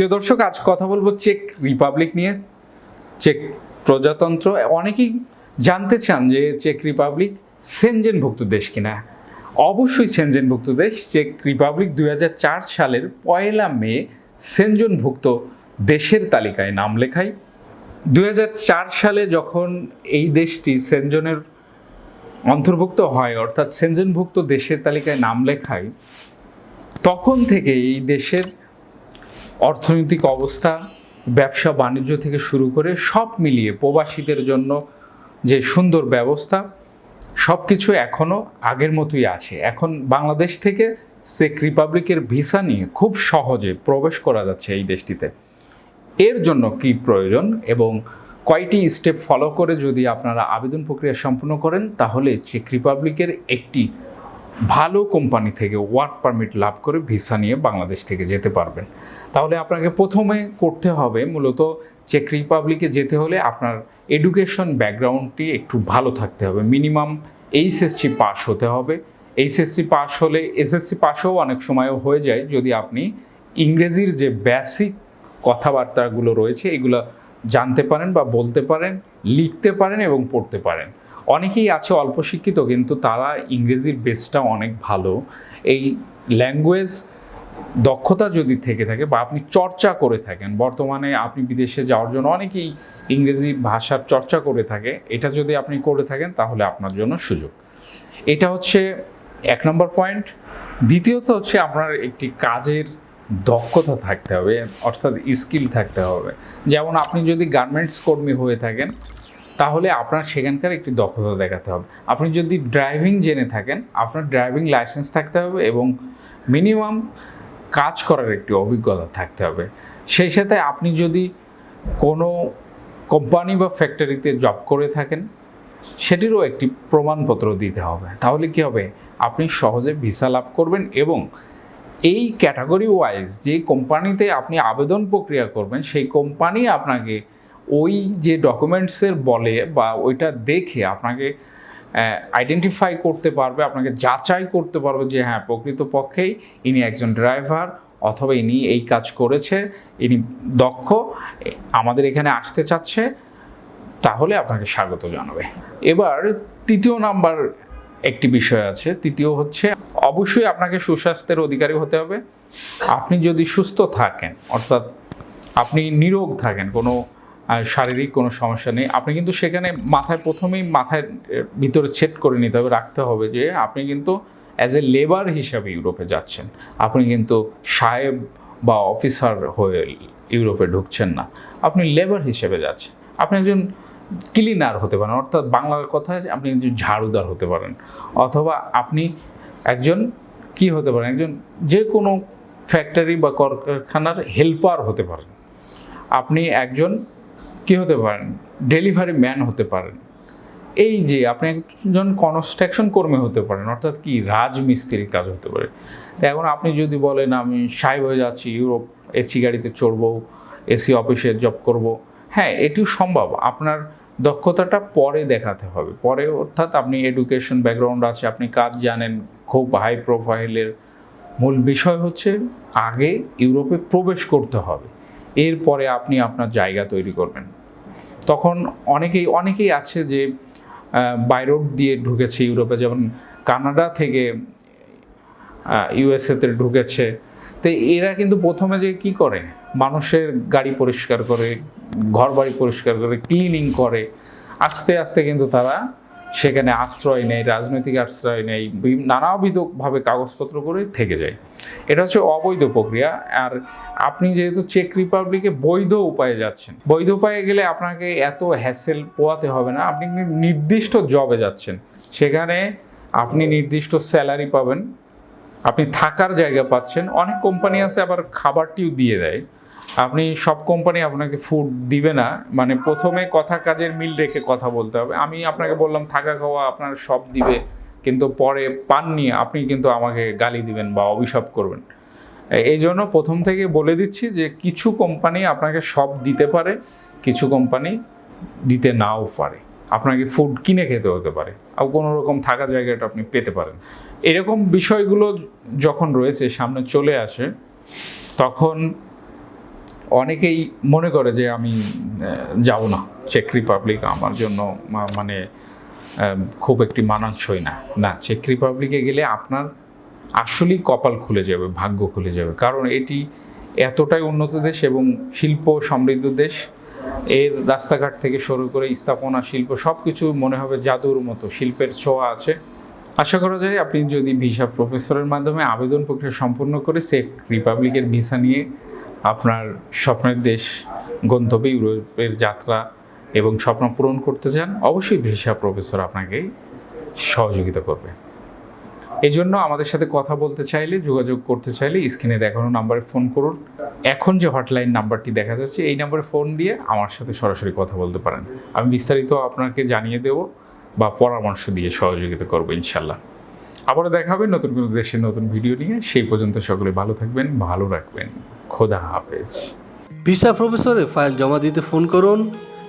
প্রিয় দর্শক, আজ কথা বলব চেক রিপাবলিক নিয়ে। চেক প্রজাতন্ত্র। অনেকেই জানতে চান যে চেক রিপাবলিক সেনজেনভুক্ত দেশ কিনা। অবশ্যই সেনজেনভুক্ত দেশ। চেক রিপাবলিক দুই হাজার চার সালের পয়লা মে সেনজনভুক্ত দেশের তালিকায় নাম লেখায়। দুই হাজার চার সালে যখন এই দেশটি সেনজনের অন্তর্ভুক্ত হয়, অর্থাৎ সেনজনভুক্ত দেশের তালিকায় নাম লেখায়, তখন থেকে এই দেশের অর্থনৈতিক অবস্থা, ব্যবসা, বাণিজ্য থেকে শুরু করে সব মিলিয়ে প্রবাসীদের জন্য যে সুন্দর ব্যবস্থা সব কিছু এখনও আগের মতোই আছে। এখন বাংলাদেশ থেকে চেক রিপাবলিকের ভিসা নিয়ে খুব সহজে প্রবেশ করা যাচ্ছে এই দেশটিতে। এর জন্য কি প্রয়োজন এবং কয়টি স্টেপ ফলো করে যদি আপনারা আবেদন প্রক্রিয়া সম্পূর্ণ করেন, তাহলে চেক রিপাবলিকের একটি ভালো কোম্পানি থেকে ওয়ার্ক পারমিট লাভ করে ভিসা নিয়ে বাংলাদেশ থেকে যেতে পারবেন। তাহলে আপনাকে প্রথমে করতে হবে মূলত চেক রিপাবলিকে যেতে হলে আপনার এডুকেশন ব্যাকগ্রাউন্ডটি একটু ভালো থাকতে হবে। মিনিমাম এইচএসসি পাস হতে হবে। এইচএসসি পাস হলে এসএসসি পাসও অনেক সময়ও হয়ে যায় যদি আপনি ইংরেজির যে বেসিক কথাবার্তাগুলো রয়েছে এগুলো জানতে পারেন বা বলতে পারেন, লিখতে পারেন এবং পড়তে পারেন। অনেকেই আছে অল্প শিক্ষিত, কিন্তু তারা ইংরেজির বেসটা অনেক ভালো। এই ল্যাঙ্গুয়েজ দক্ষতা যদি থেকে থাকে বা আপনি চর্চা করে থাকেন, বর্তমানে আপনি বিদেশে যাওয়ার জন্য অনেকেই ইংরেজি ভাষার চর্চা করে থাকে, এটা যদি আপনি করে থাকেন তাহলে আপনার জন্য সুযোগ। এটা হচ্ছে এক নম্বর পয়েন্ট দ্বিতীয়ত হচ্ছে আপনার একটি কাজের দক্ষতা থাকতে হবে, অর্থাৎ স্কিল থাকতে হবে। যেমন আপনি যদি গার্মেন্টস কর্মী হয়ে থাকেন তাহলে আপনার সেখানকার একটি দক্ষতা দেখাতে হবে। আপনি যদি ড্রাইভিং জেনে থাকেন, আপনার ড্রাইভিং লাইসেন্স থাকতে হবে এবং মিনিমাম কাজ করার একটি অভিজ্ঞতা থাকতে হবে। সেই সাথে আপনি যদি কোনো কোম্পানি বা ফ্যাক্টরিতে জব করে থাকেন, সেটিরও একটি প্রমাণপত্র দিতে হবে। তাহলে কি হবে? আপনি সহজে ভিসা লাভ করবেন এবং এই ক্যাটাগরি ওয়াইজ যে কোম্পানিতে আপনি আবেদন প্রক্রিয়া করবেন, সেই কোম্পানি আপনাকে ওই যে ডকুমেন্টসের বলে বা ওইটা দেখে আপনাকে আইডেন্টিফাই করতে পারবে, আপনাকে যাচাই করতে পারবে যে হ্যাঁ প্রকৃতপক্ষেই ইনি একজন ড্রাইভার অথবা ইনি এই কাজ করেছে, ইনি দক্ষ, আমাদের এখানে আসতে চাচ্ছে, তাহলে আপনাকে স্বাগত জানাবে। এবার তৃতীয় নাম্বার একটি বিষয় আছে, তৃতীয় হচ্ছে অবশ্যই আপনাকে সুস্বাস্থ্যের অধিকারী হতে হবে। আপনি যদি সুস্থ থাকেন, অর্থাৎ আপনি নিরোগ থাকেন, কোনো শারীরিক কোনো সমস্যা নেই। আপনি কিন্তু সেখানে মাথায় প্রথমেই মাথায় ভিতরে সেট করে নিতে হবে, রাখতে হবে যে আপনি কিন্তু অ্যাজ এ লেবার হিসাবে ইউরোপে যাচ্ছেন। আপনি কিন্তু সাহেব বা অফিসার হয়ে ইউরোপে ঢুকছেন না। আপনি লেবার হিসেবে যাচ্ছেন। আপনি একজন ক্লিনার হতে পারেন, অর্থাৎ বাংলার কথায় আপনি একজন ঝাড়ুদার হতে পারেন। অথবা আপনি একজন কি হতে পারেন, একজন যে কোনো ফ্যাক্টরি বা কলকারখানার হেল্পার হতে পারেন। আপনি একজন কি হতে পারেন? ডেলিভারি ম্যান হতে পারেন। এই যে আপনি একজন কনস্ট্রাকশন কর্মী হতে পারেন, অর্থাৎ কি রাজমিস্ত্রির কাজ হতে পারে। তো এখন আপনি যদি বলেন, আমি সাহেব হয়ে যাচ্ছি ইউরোপ এসি গাড়িতে চড়বো, এসি অফিসে জব করব। হ্যাঁ এটিও সম্ভব। আপনার দক্ষতাটা পরে দেখাতে হবে। পরে অর্থাৎ আপনি এডুকেশন ব্যাকগ্রাউন্ড আছে, আপনি কাজ জানেন, খুব হাই প্রোফাইলের মূল বিষয় হচ্ছে আগে ইউরোপে প্রবেশ করতে হবে। এরপরে আপনি আপনার জায়গা তৈরি করবেন। তখন অনেকেই অনেকেই আছে যে বাইরোড দিয়ে ঢুকেছে ইউরোপে, যেমন কানাডা থেকে ইউএসএতে ঢুকেছে। তো এরা কিন্তু প্রথমে যে কি করে? মানুষের গাড়ি পরিষ্কার করে ঘর বাড়ি পরিষ্কার করে ক্লিনিং করে। আস্তে আস্তে কিন্তু তারা সেখানে আশ্রয় নেয়, রাজনৈতিক আশ্রয় নেয় নানাবিধভাবে কাগজপত্র করে থেকে যায়। এটা হচ্ছে অবৈধ প্রক্রিয়া। আর আপনি যেহেতু চেক রিপাবলিকে বৈধ উপায়ে যাচ্ছেন, বৈধ উপায়ে গেলে আপনাকে এত হ্যাসেল পোয়াতে হবে না। আপনি নির্দিষ্ট জবে যাচ্ছেন, সেখানে আপনি নির্দিষ্ট স্যালারি পাবেন, আপনি থাকার জায়গা পাচ্ছেন। অনেক কোম্পানি আছে আবার খাবারটিও দিয়ে দেয়। আপনি সব কোম্পানি আপনাকে ফুড দিবে না। মানে প্রথমে কথা কাজের মিল রেখে কথা বলতে হবে। আমি আপনাকে বললাম, থাকা খাওয়া আপনার সব দিবে। কিন্তু পরে পাননি, আপনি কিন্তু আমাকে গালি দিবেন বা অভিশাপ করবেন। এই জন্য প্রথম থেকে বলে দিচ্ছি যে কিছু কোম্পানি আপনাকে সব দিতে পারে, কিছু কোম্পানি দিতে নাও পারে। আপনাকে ফুড কিনে খেতে হতে পারে, আর কোনো রকম থাকা জায়গাটা আপনি পেতে পারেন। এরকম বিষয়গুলো যখন রয়েছে, সামনে চলে আসে, তখন অনেকেই মনে করে যে আমি যাব না। চেক রিপাবলিক আমার জন্য মানে খুব একটি মানানসই না। না চেক রিপাবলিকে গেলে আপনার আসলেই কপাল খুলে যাবে, ভাগ্য খুলে যাবে। কারণ এটি এতটাই উন্নত দেশ এবং শিল্প সমৃদ্ধ দেশ। এর রাস্তাঘাট থেকে শুরু করে স্থাপনা, শিল্প সব কিছু মনে হবে জাদুর মতো, শিল্পের ছোঁয়া আছে। আশা করা যায় আপনি যদি ভিসা প্রফেসরের মাধ্যমে আবেদন প্রক্রিয়া সম্পূর্ণ করে চেক রিপাবলিকের ভিসা নিয়ে আপনার স্বপ্নের দেশ, গন্তব্যে ইউরোপের যাত্রা এবং স্বপ্ন পূরণ করতে চান, অবশ্যই ভিসা প্রফেসর আপনাকে সহযোগিতা করবে। এই জন্য আমাদের সাথে কথা বলতে চাইলে, যোগাযোগ করতে চাইলে স্ক্রিনে দেখানো নাম্বারে ফোন করুন। এখন যে হটলাইন নাম্বারটি দেখা যাচ্ছে, এই নাম্বারে ফোন দিয়ে আমার সাথে সরাসরি কথা বলতে পারেন। আমি বিস্তারিত আপনাকে জানিয়ে দেব বা পরামর্শ দিয়ে সহযোগিতা করব ইনশাল্লাহ আবারও দেখা হবে নতুন কোনো দেশের নতুন ভিডিও নিয়ে। সেই পর্যন্ত সকলে ভালো থাকবেন, ভালো রাখবেন। খোদা হাফেজ। ভিসা প্রফেসরে ফাইল জমা দিতে ফোন করুন।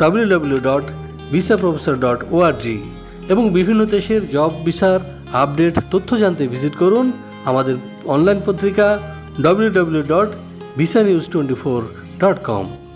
www.visaprofessor.org এবং বিভিন্ন দেশের জব ভিসার আপডেট তথ্য জানতে ভিজিট করুন আমাদের অনলাইন পত্রিকা www.visanewsnews24.com